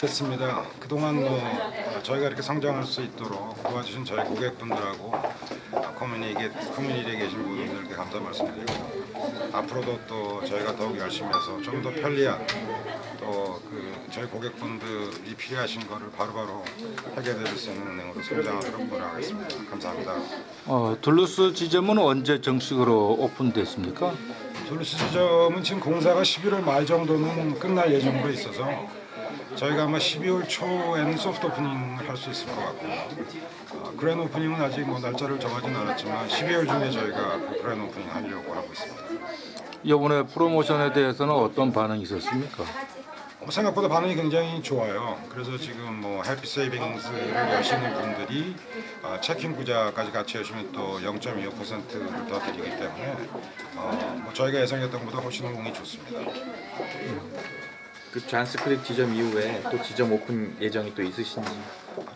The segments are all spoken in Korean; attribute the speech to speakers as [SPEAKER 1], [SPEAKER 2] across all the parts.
[SPEAKER 1] 됐습니다. 그동안 뭐 어, 저희가 이렇게 성장할 수 있도록 도와주신 저희 고객분들하고 어, 커뮤니티에, 커뮤니티에 계신 분들께 감사 말씀드리고 앞으로도 또 저희가 더욱 열심히 해서 좀 더 편리한 또 그 저희 고객분들이 필요하신 거를 바로바로 해결해 줄수 있는 은행으로 성장하도록 노력하겠습니다. 감사합니다.
[SPEAKER 2] 어, 둘루스 지점은 언제 정식으로 오픈됐습니까?
[SPEAKER 1] 둘루스 지점은 지금 공사가 11월 말 정도는 끝날 예정으로 있어서 저희가 아마 12월 초에는 소프트 오프닝을 할 수 있을 것 같고요. 어, 그랜 오프닝은 아직 뭐 날짜를 정하진 않았지만 12월 중에 저희가 그 그랜 오프닝 하려고 하고 있습니다.
[SPEAKER 2] 이번에 프로모션에 대해서는 어떤 반응이 있었습니까?
[SPEAKER 1] 어, 생각보다 반응이 굉장히 좋아요. 그래서 지금 뭐 해피 세이빙스를 여시는 분들이 어, 체킹 구자까지 같이 하시면 또 0.25%를 더 드리기 때문에 어, 뭐 저희가 예상했던 것보다 훨씬 호응이 좋습니다.
[SPEAKER 3] 그 잔스크립 지점 이후에 또 지점 오픈 예정이 또 있으신지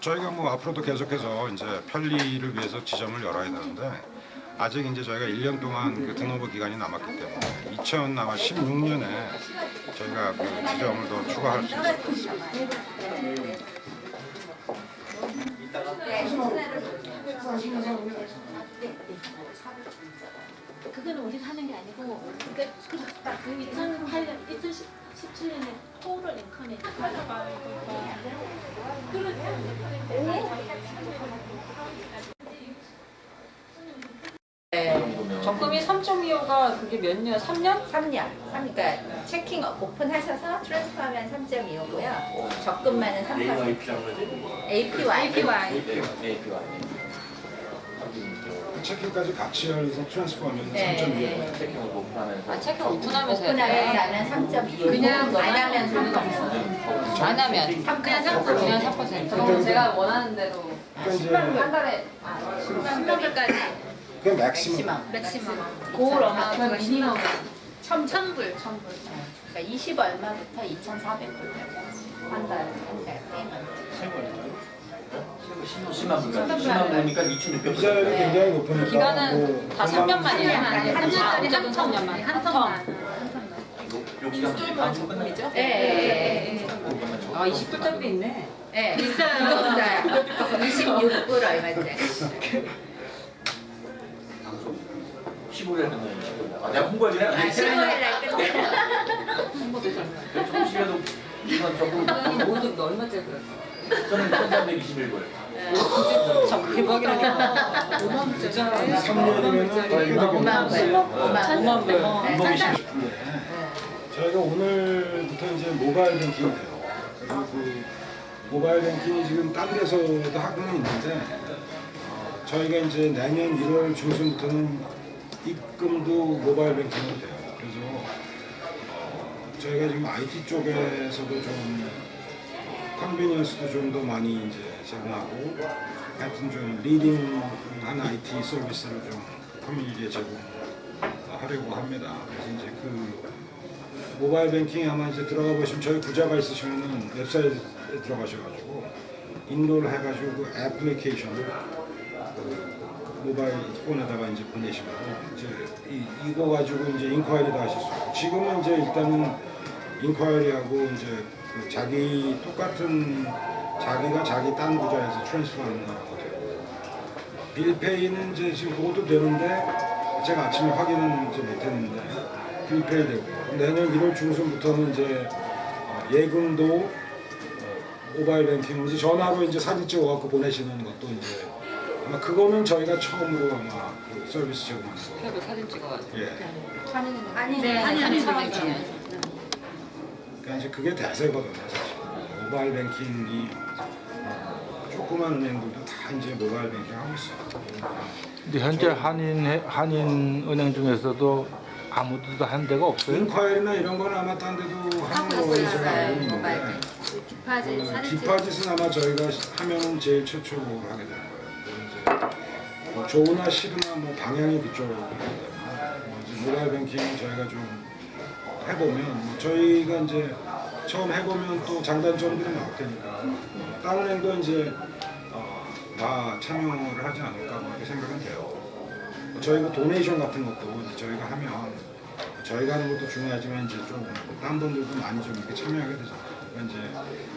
[SPEAKER 1] 저희가 뭐 앞으로도 계속해서 이제 편리를 위해서 지점을 열어야 되는데 아직 이제 저희가 1년 동안 그 등록부 기간이 남았기 때문에 2016년에 저희가 그 지점을 더 추가할 수 있을 것 같습니다.
[SPEAKER 4] 그거는 우리가 하는 게 아니고 그러니까 그 2008년, 2017년에 토를 앵커 네
[SPEAKER 5] 적금이 3.25가 그게 몇 년? 3년?
[SPEAKER 6] 3년. 3, 그러니까 체킹 오픈하셔서 트랜스퍼하면 3.25고요. 적금만은 3%. APY. APY.
[SPEAKER 1] 그 체킹까지 같이 해서 트랜스퍼하면
[SPEAKER 6] 네,
[SPEAKER 1] 3.2에
[SPEAKER 3] 체킹을 오픈하면서
[SPEAKER 5] 아, 체크 오픈하면서
[SPEAKER 6] 오픈하면 3.25. 그냥 안 하면 3%.
[SPEAKER 5] 안 하면
[SPEAKER 6] 3, 그냥 3%.
[SPEAKER 5] 그냥 4%. 그럼 제가 원하는 대로
[SPEAKER 1] 그러니까 이제
[SPEAKER 5] 한 달에
[SPEAKER 6] 10만불까지.
[SPEAKER 1] 그 맥시멈
[SPEAKER 6] 맥시멈.
[SPEAKER 4] 고울 얼마 그 미니멈
[SPEAKER 6] 천, 천불. 천불. 그러니까 20 얼마부터 2,400불까지. 한 달. 한 달. 페이먼트.
[SPEAKER 3] 10만 불까지 10만 불이니까 2,600불
[SPEAKER 1] 이자율이 굉장히 높으니까
[SPEAKER 5] 기간은 뭐다 3년만이에요. 한다
[SPEAKER 6] 년짜리
[SPEAKER 5] 어쨌든 3년만. 한 텀.
[SPEAKER 3] 요 기간 다음 주 끝나죠?
[SPEAKER 6] 예, 예, 예.
[SPEAKER 5] 아, 20불짜리도 있네.
[SPEAKER 6] 예. 비싸요. 비싸요. 26불 얼마짜리.
[SPEAKER 3] 15일에 끝나요 15일 아 내가 홍보하지
[SPEAKER 6] 아,
[SPEAKER 3] 않아
[SPEAKER 6] 15일 날 끝나.
[SPEAKER 3] 조금씩이라도 이건 조금
[SPEAKER 5] 모두 너 얼마짜리 그랬어?
[SPEAKER 3] 저는 1321불
[SPEAKER 5] 참 대박이라니까. 5만 불짜.
[SPEAKER 1] 3년이면 더 이게
[SPEAKER 6] 5만 불.
[SPEAKER 1] 되겠네요.
[SPEAKER 6] 5만 불.
[SPEAKER 5] 5만 불.
[SPEAKER 1] 저희가 오늘부터 이제 모바일 뱅킹이 돼요. 그리고 그 모바일 뱅킹이 지금 딴 데서도 하고는 있는데 어, 저희가 이제 내년 1월 중순부터는 입금도 모바일 뱅킹으로 돼요. 그래서 어, 저희가 지금 IT 쪽에서도 좀 컨비니언스도 좀 더 많이 이제 제공하고 하여튼 좀 리딩한 IT 서비스를 좀 커뮤니티에 제공하려고 합니다. 그래서 이제 그 모바일 뱅킹에 아마 이제 들어가 보시면 저희 구자가 있으시면은 웹사이트에 들어가셔가지고 인롤 해가지고 그 애플리케이션을 그 모바일 폰에다가 이제 보내시면 이제 이, 이거 가지고 이제 인콰이리도 하실 수 있고 지금은 이제 일단은 인콰이리하고 이제 그 자기 똑같은 자기가 자기 딴 구자에서 트랜스퍼하는 되고 빌페이는 이제 지금 그것도 되는데 제가 아침에 확인은 이제 못했는데 빌페이 되고 내년 1월 중순부터는 이제 어, 예금도 어, 모바일 뱅킹으로 이제 전화로 이제 사진 찍어갖고 보내시는 것도 이제 아마 그거는 저희가 처음으로 아마 그 서비스.
[SPEAKER 5] 그래도 사진 찍어가지고.
[SPEAKER 1] 예.
[SPEAKER 6] 아니,
[SPEAKER 4] 네,
[SPEAKER 6] 아니,
[SPEAKER 4] 사진
[SPEAKER 6] 아니.
[SPEAKER 4] 찍어요.
[SPEAKER 1] 그러니까 이제 그게 대세거든요, 사실. 모바일 뱅킹이 어, 조그만 은행들도 다 이제 모바일 뱅킹 하고 있어요.
[SPEAKER 2] 근데 현재 한인 한인 은행 중에서도 아무도 한 데가 없어요.
[SPEAKER 1] 인콰이리나 이런 거는 아마 딴 데도 하는 거로 제가 알고 있는데
[SPEAKER 6] 디파짓
[SPEAKER 1] 어,
[SPEAKER 6] 사진 찍
[SPEAKER 1] 디파짓은 아마 저희가 하면 제일 최초로 하게 될 거예요. 이제 뭐 좋으나 싫으나 뭐 방향이 그쪽으로 가기 때문에 뭐 이제 모바일 뱅킹 저희가 좀 해보면 뭐 저희가 이제 처음 해보면 또 장단점들이 나올 테니까 다른 은행도 이제 어, 다 참여를 하지 않을까 뭐 이렇게 생각은 돼요. 저희가 도네이션 같은 것도 이제 저희가 하면 저희가 하는 것도 중요하지만 이제 좀 다른 분들도 많이 좀 이렇게 참여하게 되잖아요. 그러니까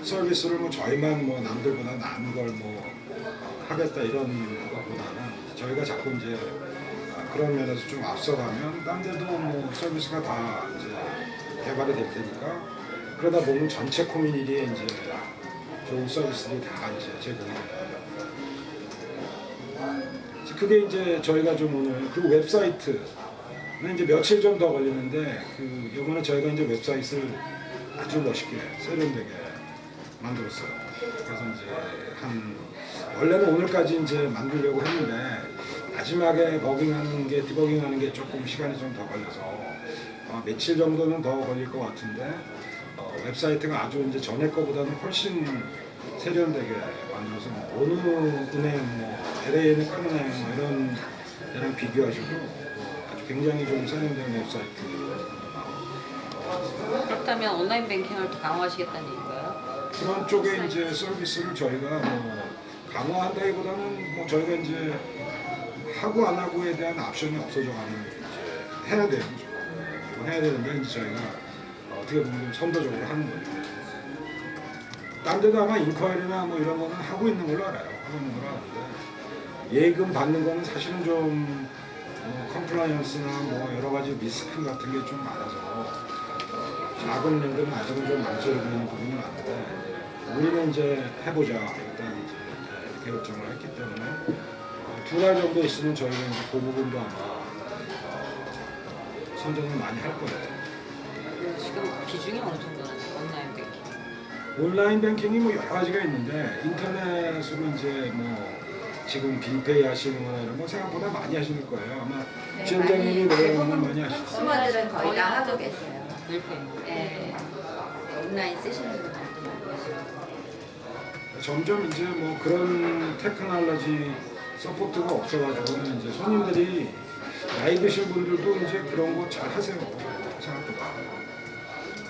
[SPEAKER 1] 이제 서비스를 뭐 저희만 뭐 남들보다 나은 걸 뭐 하겠다 이런 것보다는 저희가 자꾸 이제 그런 면에서 좀 앞서가면 딴 데도 뭐 서비스가 다 이제 개발이 될 테니까 그러다 보면 전체 커뮤니티에 이제 좋은 서비스들이 다 이제 제공이 돼요. 그게 이제 저희가 좀 오늘 그 웹사이트는 이제 며칠 좀 더 걸리는데 그 요번에 저희가 이제 웹사이트를 아주 멋있게 세련되게 만들었어요. 그래서 이제 한 원래는 오늘까지 이제 만들려고 했는데 마지막에 버깅하는 게 디버깅하는 게 조금 시간이 좀 더 걸려서 어, 며칠 정도는 더 걸릴 것 같은데 어, 웹사이트가 아주 이제 전에 거보다는 훨씬 세련되게 만들어서 뭐 어느 은행 뭐 LA는 큰 은행 뭐 이런 데랑 비교하시고 어, 아주 굉장히 좀 세련된 웹사이트
[SPEAKER 5] 그렇다면 온라인 뱅킹을 더 강화하시겠다는 얘기인가요?
[SPEAKER 1] 그런 쪽에 이제 서비스를 저희가 뭐 강화한다기보다는 뭐 저희가 이제 하고 안 하고에 대한 옵션이 없어져 가는 이제 해야 돼요. 뭐 해야 되는데 이제 저희가 어떻게 보면 좀 선도적으로 하는 거죠. 딴 데도 아마 인ኳ이리나 뭐 이런 거는 하고 있는 걸로 알아요. 하고 있는 걸로 아는데 예금 받는 거는 사실은 좀 어, 컴플라이언스나 뭐 여러 가지 리스크 같은 게 좀 많아서 어, 작은 은행들은 아직은 좀 망설이는 부분이 많은데 우리는 이제 해보자 일단 이제 결정을 했기 때문에 두달 정도 있으면 저희가 이제 그 부분도 아마 어, 선정을 많이 할 거예요.
[SPEAKER 5] 지금 비중이 어느 정도 나요? 온라인 뱅킹.
[SPEAKER 1] 온라인 뱅킹이 뭐 여러 가지가 있는데 인터넷으로 이제 뭐 지금 빅페이 하시는 거나 이런 거 생각보다 많이 하시는 거예요. 아마
[SPEAKER 6] 네,
[SPEAKER 1] 지원장님이
[SPEAKER 6] 많이.
[SPEAKER 1] 노래하는 많이 하시죠.
[SPEAKER 6] 컨슈머들은 거의 다 하고 계세요.
[SPEAKER 5] 밀페이.
[SPEAKER 6] 네. 온라인 쓰시는 분들도 많고.
[SPEAKER 1] 점점 이제 뭐 그런 테크놀로지 서포트가 없어가지고는 이제 손님들이 나이 드신 분들도 이제 그런 거 잘 하세요. 생각보다.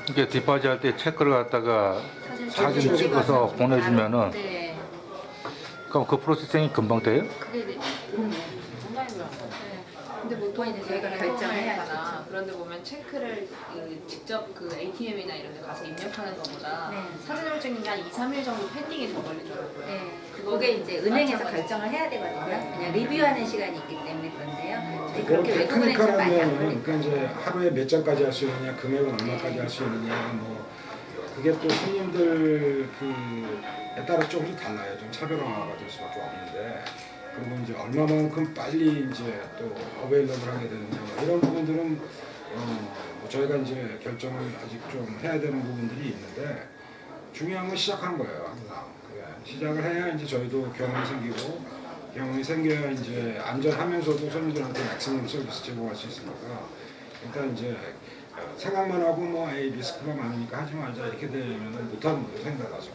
[SPEAKER 2] 이게 디파지 할 때 체크를 갖다가 사진
[SPEAKER 1] 찍어서
[SPEAKER 2] 찍어서 보내주면은
[SPEAKER 6] 네.
[SPEAKER 2] 그럼 그 프로세싱이 금방 돼요?
[SPEAKER 6] 그게 네.
[SPEAKER 5] 하는 거.
[SPEAKER 6] 근데 보통 이제 저희가 결정해야
[SPEAKER 7] 잖아 그런데 보면 체크를 그 직접 그 ATM이나 이런 데 가서 입력하는 것보다
[SPEAKER 6] 네.
[SPEAKER 7] 사진을 찍는 게 한 2, 3일 정도 펜딩이 더 걸리더라고요.
[SPEAKER 6] 네. 그게 이제 은행에서. 결정을 해야 되거든요. 그냥 리뷰하는 시간이 있기 때문에 그런데요.
[SPEAKER 1] 그런
[SPEAKER 6] 그렇게 외국 은행처럼 많이 안
[SPEAKER 1] 테크니컬하면. 그러니까 이제 하루에 몇 장까지 할 수 있느냐, 금액은 얼마까지 할 수 있느냐, 뭐 그게 또 손님들 그에 따라 조금씩 달라요. 좀 차별화가 될 수밖에 없는데 그리고 이제 얼마만큼 빨리 이제 또 어베일러블 하게 되느냐 뭐 이런 부분들은 어, 뭐 저희가 이제 결정을 아직 좀 해야 되는 부분들이 있는데 중요한 건 시작하는 거예요 항상 시작을 해야 이제 저희도 경험이 생기고 경험이 생겨야 이제 안전하면서도 손님들한테 맥시멈 서비스 제공할 수 있으니까 일단 이제 생각만 하고 뭐 에이 리스크가 많으니까 하지 말자 이렇게 되면 못하는 거예요 생각하죠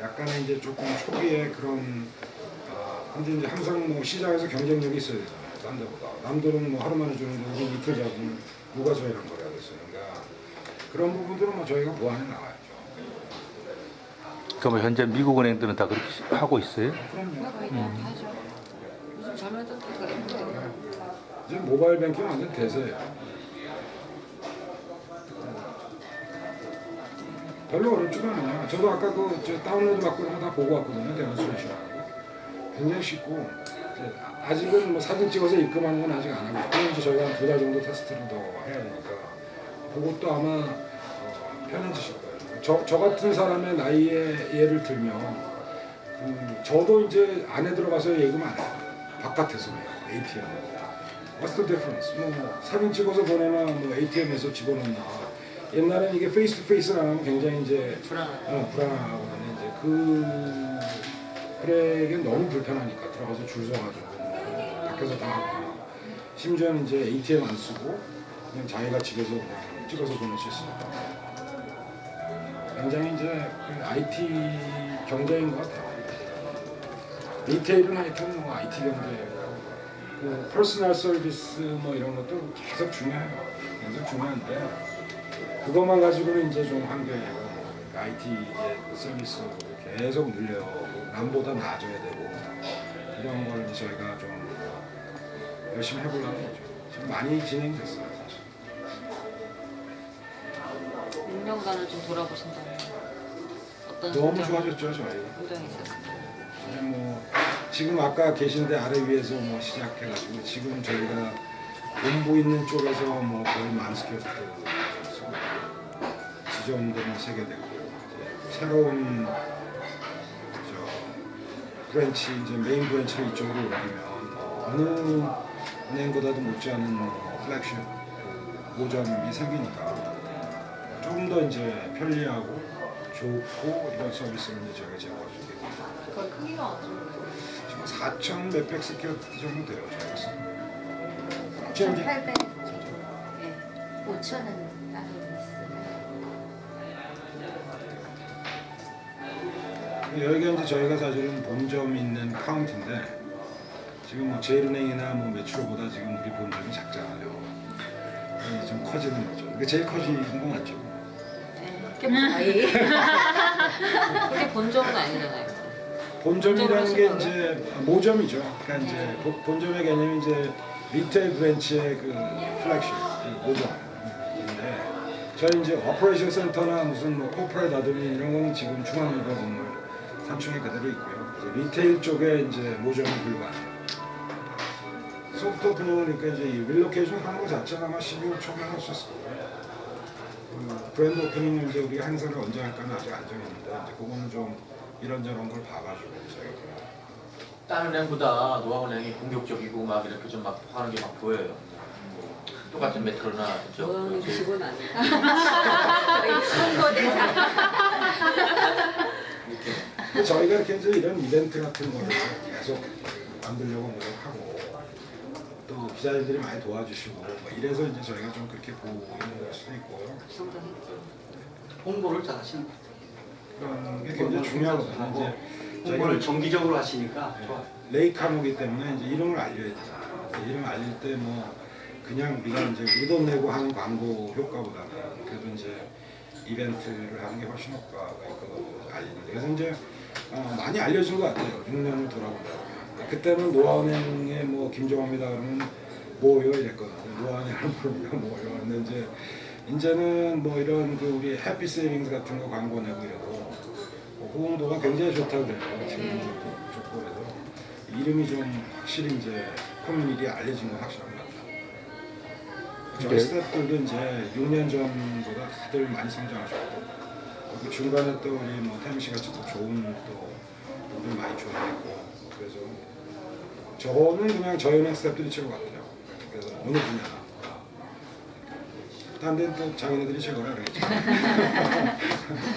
[SPEAKER 1] 약간의 이제 조금 초기에 그런 아, 근데 이제 항상 뭐 시장에서 경쟁력이 있어야 되잖아요. 딴 데보다. 남들은 뭐 하루 만에 주는데 우리 이틀 잡으면 누가 저희랑 거래하겠어요. 그러니까 그런 부분들은 뭐 저희가 보완해 나가야 죠
[SPEAKER 2] 그럼 현재 미국 은행들은 다 그렇게 하고 있어요?
[SPEAKER 1] 그럼요
[SPEAKER 5] 힘들어요.
[SPEAKER 1] 이제 모바일 뱅킹 완전 대세예요. 별로 어렵지가 않아요. 저도 아까 그 저 다운로드 받고 이런 거 다 보고 왔거든요. 데몬스트레이션하고. 굉장히 쉽고 아직은 뭐 사진 찍어서 입금하는 건 아직 안 하고 있고 이제 저희가 한 두 달 정도 테스트를 더 해야 되니까 그것도 아마 어, 편해지실 거예요. 저, 저 같은 사람의 나이에 예를 들면 음, 저도 이제 안에 들어가서 예금 안 해요. 바깥에서 해요. ATM. What's the difference? 뭐 사진 찍어서 보내나 뭐 ATM에서 집어넣나. 옛날엔 이게 페이스 투 하면 굉장히 이제
[SPEAKER 5] 불안하죠.
[SPEAKER 1] 어, 불안하고 이제 그 그래게 너무 불편하니까 들어가서 줄 서가지고 뭐 밖에서 다 하고 심지어는 이제 ATM 안 쓰고 그냥 자기가 집에서 그냥 찍어서 보낼 수 있으니까 굉장히 이제 그 IT 경제인 것 같아요. 리테일은 하여튼 뭐 IT 경제예요. 그 퍼스널 서비스 뭐 이런 것도 계속 중요해요. 계속 중요한데 그것만 가지고는 이제 좀 한계예요. IT 서비스 계속 늘려고 남보다 나아져야 되고 이런 걸 저희가 좀 열심히 해보려는 거죠. 지금 많이 진행됐어요. 사실.
[SPEAKER 5] 5년간을 좀 돌아보신다면 어떤
[SPEAKER 1] 너무 좋아졌죠 저희. 저희 뭐 지금 아까 계신데 아래 위에서 뭐 시작해가지고 지금 저희가 본부 있는 쪽에서 뭐 거의 만스퀘어트 지점들은 세개 됐고 이제 새로운 저 브랜치 이제 메인 브랜치를 이쪽으로 옮기면 어느 은행보다도 못지않은 뭐 플렉십 그 모점이 생기니까 좀더 이제 편리하고 좋고 이런 서비스를 이제 저희가 제공할 수 있게 됩니다.
[SPEAKER 7] 거의 크기가 어느 정도 돼요?
[SPEAKER 1] 지금 4천 몇백 스퀘어 정도 돼요 저희가. 지금 이제
[SPEAKER 4] 800. 예. 5천은 따로 있어요.
[SPEAKER 1] 여기가 이제 저희가 사실은 본점 있는 카운티인데 지금 뭐 제일은행이나 뭐 매출보다 지금 우리 본점이 작잖아요. 좀 커지는 거죠. 이게 제일 커지는 거 맞죠?
[SPEAKER 5] 아예 그게 본점은 아니잖아요
[SPEAKER 1] 본점이라는 게 이제 모점이죠. 그러니까 이제 보- 본점의 개념이 이제 리테일 브랜치의 그 플렉십, 그 모점인데 저희 이제 오퍼레이션 센터나 무슨 뭐 코퍼레이트 어드민 이런 거는 지금 중앙일보 건물 3층에 그대로 있고요. 이제 리테일 쪽에 이제 모점이 불과해요. 소프트웨어 그러니까 이제 이 릴로케이션 하는 거 자체가 아마 12월 초에 할수 있을 거예요. 그 브랜드 오프닝을 이제 우리가 행사를 언제 할까는 아직 안 정했는데 이제 그거는 좀 이런저런 걸 봐가지고 저희가
[SPEAKER 3] 다른 은행보다 노아은행이 공격적이고 막 이렇게 좀 막 하는 게 막 보여요. 똑같은 메트로나 그죠? 그렇지?
[SPEAKER 5] 직원 아니에요
[SPEAKER 3] 이렇게
[SPEAKER 1] 저희가 이렇게 이제 이런 이벤트 같은 거를 계속 만들려고 노력하고 또 기자님들이 많이 도와주시고 뭐 이래서 이제 저희가 좀 그렇게 보이는 걸 수도 있고요.
[SPEAKER 8] 홍보를 잘 하시는 것
[SPEAKER 1] 그런 게 굉장히 중요하거든요.
[SPEAKER 8] 같아요.
[SPEAKER 1] 이제
[SPEAKER 8] 홍보를
[SPEAKER 1] 저희가
[SPEAKER 8] 정기적으로 하시니까 좋아요.
[SPEAKER 1] 레이카노기 때문에 이제 이름을 알려야 되잖아요. 이름 알릴 때 뭐 그냥 우리가 이제 우리 돈 내고 하는 광고 효과보다는 그래도 이제 이벤트를 하는 게 훨씬 효과가 있거든요. 알리는 데. 그래서 이제 어, 많이 알려진 것 같아요. 6년을 돌아보다 보면. 그때는 노아은행의 뭐 김종환입니다 그러면 뭐요 이랬거든요. 노아은행을 모르니까 뭐요. 근데 이제 이제는 뭐 이런 그 우리 해피 세이빙스 같은 거 광고 내고 이래도 뭐 호응도가 굉장히 좋다고 그래요. 지금 좋고 그래서 이름이 좀 확실히 이제 커뮤니티에 알려진 건 확실한 것 같아요. 저희
[SPEAKER 2] 네.
[SPEAKER 1] 스태프들도 이제 6년 전보다 다들 많이 성장하셨고 그 중간에 또 우리 뭐 태민 씨 같이 또 좋은 또 분들 많이 조인했고 그래서 저는 그냥 저희 은행 스태프들이 최고 같아요. 그래서 어느 분야나 딴 데는 또 자기네들이 최고라 그러겠죠.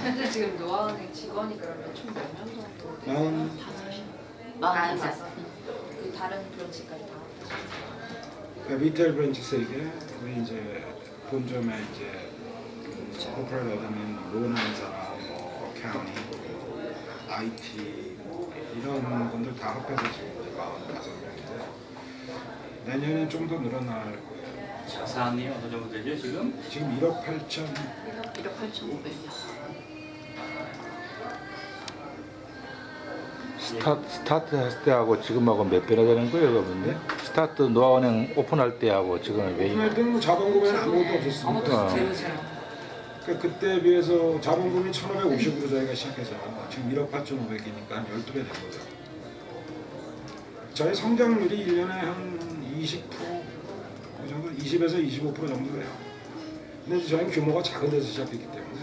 [SPEAKER 7] 현재 지금 노아은행 직원이 그러면 총몇 명 정도 돼요?
[SPEAKER 1] 나는
[SPEAKER 4] 마흔
[SPEAKER 7] 다섯. 그 다른 브런치까지 다.
[SPEAKER 1] 그러니까 리테일 브랜치 세 개, 우리 이제 본점에 이제 코퍼레이트 어드민, 로나는 사람, 뭐 어카운팅, IT 뭐 이런 분들 다 합해서 지금 이제 45명인데 내년에 좀더 늘어날 거예요.
[SPEAKER 8] 자산이 어느 정도 되죠 지금?
[SPEAKER 1] 지금 1억 8천
[SPEAKER 7] 1억 8,500명.
[SPEAKER 2] 스타트, 스타트 했을 때하고 지금하고 몇 배나 되는 거예요 그러면? 스타트 노아은행 오픈할 때하고 지금은 왜
[SPEAKER 1] 오픈할 때는 뭐 자본금에는 아무것도 없었습니다.
[SPEAKER 5] 아무것도
[SPEAKER 2] 어.
[SPEAKER 5] 제 로죠
[SPEAKER 1] 그 그때 비해서 자본금이 1,550으로 저희가 시작해서 지금 1억 8,500이니까 한 12배 된 거죠. 저희 성장률이 1년에 한 20%, 그 정도, 20에서 25% 정도 돼요. 근데 저희는 규모가 작은 데서 시작했기 때문에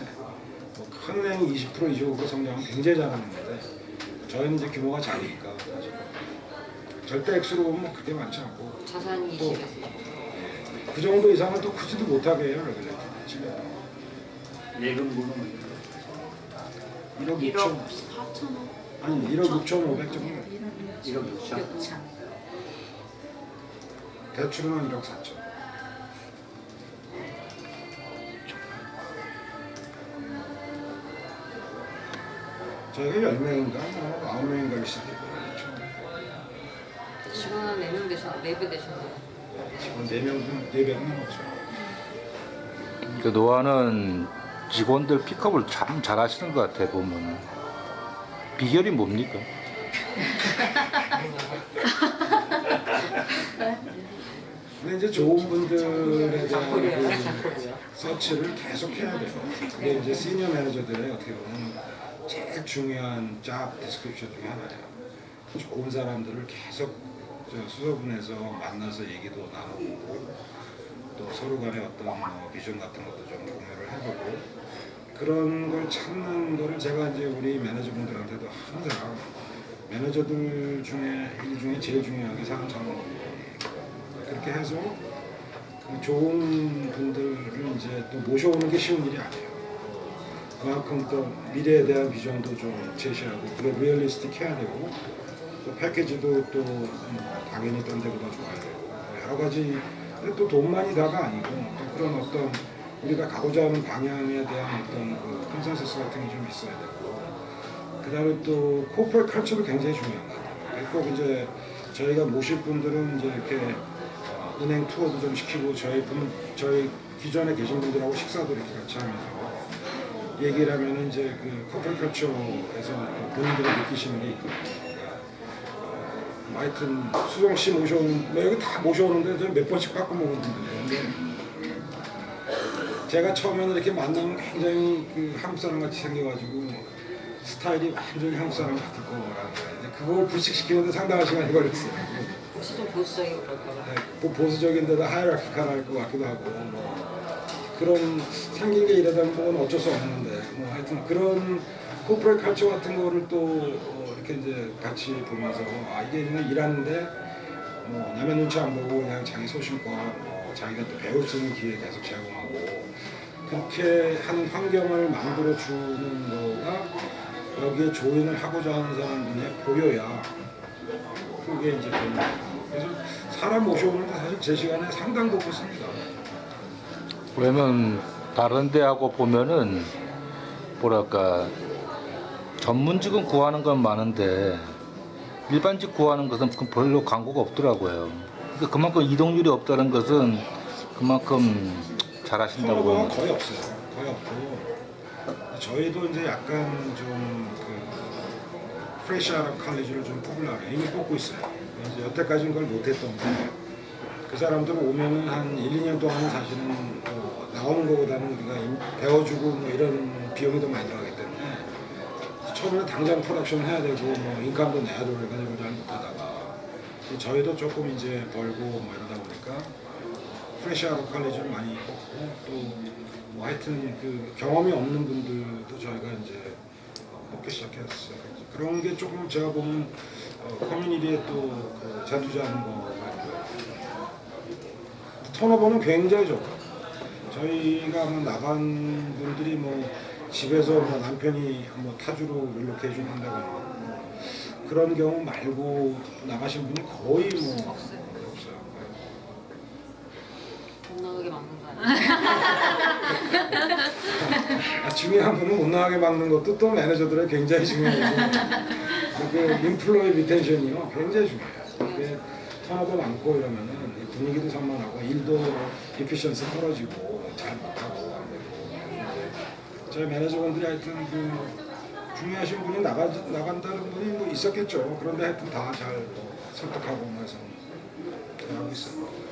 [SPEAKER 1] 뭐큰 은행이 20%, 25% 성장은 굉장히 잘하는 건데 저희는 이제 규모가 작으니까 사실 절대 액수로 보면 뭐 그렇게 많지 않고
[SPEAKER 5] 자산이
[SPEAKER 1] 또
[SPEAKER 5] 20에서
[SPEAKER 1] 그 정도 이상은 또 크지도 못하게 해요, 레귤레이터 지금.
[SPEAKER 8] 예금분은
[SPEAKER 1] 1억
[SPEAKER 7] 1억
[SPEAKER 1] 6천
[SPEAKER 7] 4,500.
[SPEAKER 1] 아니 1억 6천 5백 정도.
[SPEAKER 8] 1억 6천.
[SPEAKER 5] 6천.
[SPEAKER 1] 대출은 한 1억 4천. 저희가 10명인가? 뭐 9명인가를 시작했거든요 처음에.
[SPEAKER 5] 직원 한 4명 되셨, 4배 되셨나요?
[SPEAKER 1] 지금 4명, 4배는 넘었죠.
[SPEAKER 2] 그 노아는 직원들 픽업을 참 잘하시는 것 같아 보면은 비결이 뭡니까?
[SPEAKER 1] 근데 이제 좋은 분들에 대한 그 서치를 계속 해야 돼요. 그게 이제 시니어 매니저들의 어떻게 보면 제일 중요한 잡 디스크립션 중에 하나예요. 좋은 사람들을 계속 저 수소분해서 만나서 얘기도 나누고 또 서로 간의 어떤 뭐 비전 같은 것도 좀 공유를 해보고 그런 걸 찾는 거를 제가 이제 우리 매니저분들한테도 항상 매니저들 중에 일 중에 제일 중요한 게 사람 찾는 거예요. 그렇게 해서 그 좋은 분들을 이제 또 모셔오는 게 쉬운 일이 아니에요. 그만큼 또 미래에 대한 비전도 좀 제시하고 그게 리얼리스틱 해야 되고 또 패키지도 또 음, 당연히 딴 데보다 좋아야 되고 여러 가지 또 돈만이 다가 아니고 또 그런 어떤 우리가 가고자 하는 방향에 대한 어떤 그 컨센서스 같은 게 좀 있어야 되고 그 다음에 또 코퍼레 컬처도 굉장히 같아요. 꼭 이제 저희가 모실 분들은 이제 이렇게 어, 은행 투어도 좀 시키고 저희 분 저희 기존에 계신 분들하고 식사도 이렇게 같이 하면서 얘기를 하면 이제 그 코퍼레 컬처에서 본인들이 느끼시는 게 있거든요. 뭐 하여튼 수정 씨 모셔오는 뭐 여기 다 모셔오는데 저몇 번씩 바꿔 먹은 분들이에요. 제가 처음에는 이렇게 만나면 굉장히 그 한국 사람 같이 생겨가지고 스타일이 완전히 한국 사람 거예요. 근데 그걸 불식시키는데 상당한 시간이 걸렸어요.
[SPEAKER 5] 혹시 좀 보수적이고 그럴까봐.
[SPEAKER 1] 네, 보- 보수적인데도 하이라키칼할 것 같기도 하고 뭐 그런 생긴 게 이러다 보면 어쩔 수 없는데 뭐 하여튼 그런 코퍼레 칼처 같은 거를 또 어, 이렇게 이제 같이 보면서 아 이게 그냥 일하는데 뭐 남의 눈치 안 보고 그냥 자기 소신껏 뭐 자기가 또 배울 수 있는 기회 계속 제공하고 그렇게 하는 환경을 만들어 주는 거가 여기에 조인을 하고자 하는 사람 눈에 보여야 그게 이제 되는 거예요. 그래서 사람 모셔오는데 사실 제 시간에 상당 부분 씁니다.
[SPEAKER 2] 그러면 다른 데하고 보면은 뭐랄까 전문직은 구하는 건 많은데 일반직 구하는 것은 그 별로 광고가 없더라고요. 그러니까 그만큼 이동률이 없다는 것은 그만큼 잘하신다고
[SPEAKER 1] 거의 없어요. 거의 없고 저희도 이제 약간 좀그 프레시 아랍 칼리지를 좀 뽑으려고. 이미 뽑고 있어요. 이제 여태까지는 그걸 못했던 데 그 사람들 오면은 한 1, 2년 동안은 사실은 뭐 나오는 것보다는 우리가 임- 배워주고 뭐 이런 비용이 더 많이 들어가기 때문에 처음에 당장 프로덕션 해야 되고 뭐 인감도 내야 되고 그래가지고 잘 못하다가 저희도 조금 이제 벌고 뭐 이러다 보니까 프레시아로 칼리지를 많이 뽑고 또뭐 하여튼 그 경험이 없는 분들도 저희가 이제 어, 뽑기 시작했어요. 그런 게 조금 제가 보면 어, 커뮤니티에 또그 재투자하는 있고요. 턴오버는 굉장히 좋고 저희가 뭐 나간 분들이 뭐 집에서 뭐 남편이 뭐 타주로 릴로케이션 뭐 그런 경우 말고 나가신 분이 거의 뭐 없어요.
[SPEAKER 5] 못 나가게 막는 거 아니야?
[SPEAKER 1] 아, 중요한 분은 못 나가게 막는 것도 또 매니저들의 굉장히 중요해요. 그 인플로이 리텐션이요 굉장히 중요해요. 그게 턴오버 많고 이러면은 이 분위기도 산만하고 일도 디피션스 떨어지고 잘 못하고 안 되고 저희 매니저분들이 하여튼 그 중요하신 분이 나가 나간다는 분이 뭐 있었겠죠. 그런데 하여튼 다 잘 설득하고 뭐 해서 하고 있어요.